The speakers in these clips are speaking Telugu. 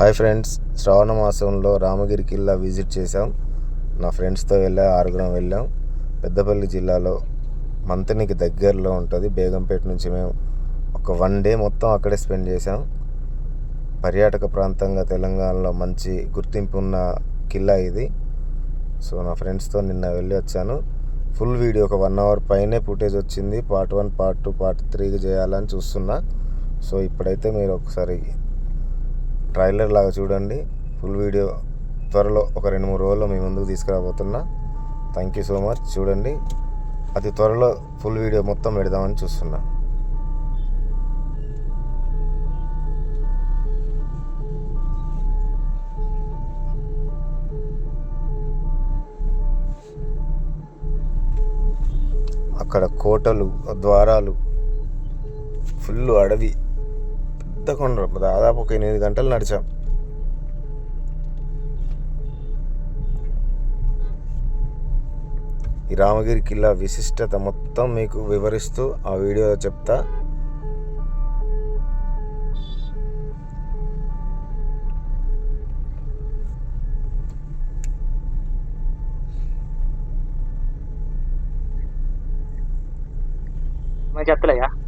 హాయ్ ఫ్రెండ్స్ శ్రావణ మాసంలో రామగిరి కిల్లా విజిట్ చేసాం నా ఫ్రెండ్స్తో వెళ్ళా ఆరుగురం వెళ్ళాం. పెద్దపల్లి జిల్లాలో మంతనికి దగ్గరలో ఉంటుంది. బేగంపేట నుంచి మేము ఒక వన్ డే మొత్తం అక్కడే స్పెండ్ చేసాం పర్యాటక ప్రాంతంగా తెలంగాణలో మంచి గుర్తింపు ఉన్న కిల్లా ఇది. సో నా ఫ్రెండ్స్తో నిన్న వెళ్ళి వచ్చాను. ఫుల్ వీడియో ఒక వన్ అవర్ పైనే ఫుటేజ్ వచ్చింది. Part one part two part త్రీకి చేయాలని చూస్తున్నా. సో ఇప్పుడైతే మీరు ఒకసారి ట్రైలర్ లాగా చూడండి. Full video. త్వరలో ఒక రెండు మూడు రోజుల్లో మీ ముందుకు తీసుకురాబోతున్నా. థ్యాంక్ యూ సో మచ్ చూడండి. అతి త్వరలో ఫుల్ వీడియో మొత్తం పెడదామని చూస్తున్నా. అక్కడ కోటలు ద్వారాలు ఫుల్ అడవి. పెద్ద కొండ దాదాపు ఒక ఎనిమిది గంటలు నడిచాం. ఈ రామగిరి కిల్లా విశిష్టత మొత్తం మీకు వివరిస్తూ ఆ వీడియో చెప్తా. मैं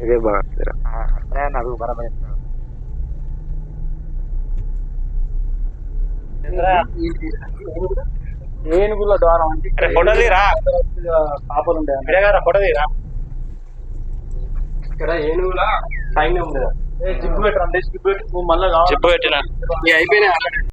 అదే నాకు బరాబర్ ఏనుగుల ద్వారం అంటే ఇక్కడ ఫోటో తీరా. పాపలు ఉంటాయి విడగారా ఫోటో తీరా ఇక్కడ ఏనుగుల సైన్యం ఉండేది జిప్పు పెట్టరా అంటే జిప్పు పెట్టి. మళ్ళా. చెప్పు పెట్టిన. ఆల్రెడీ.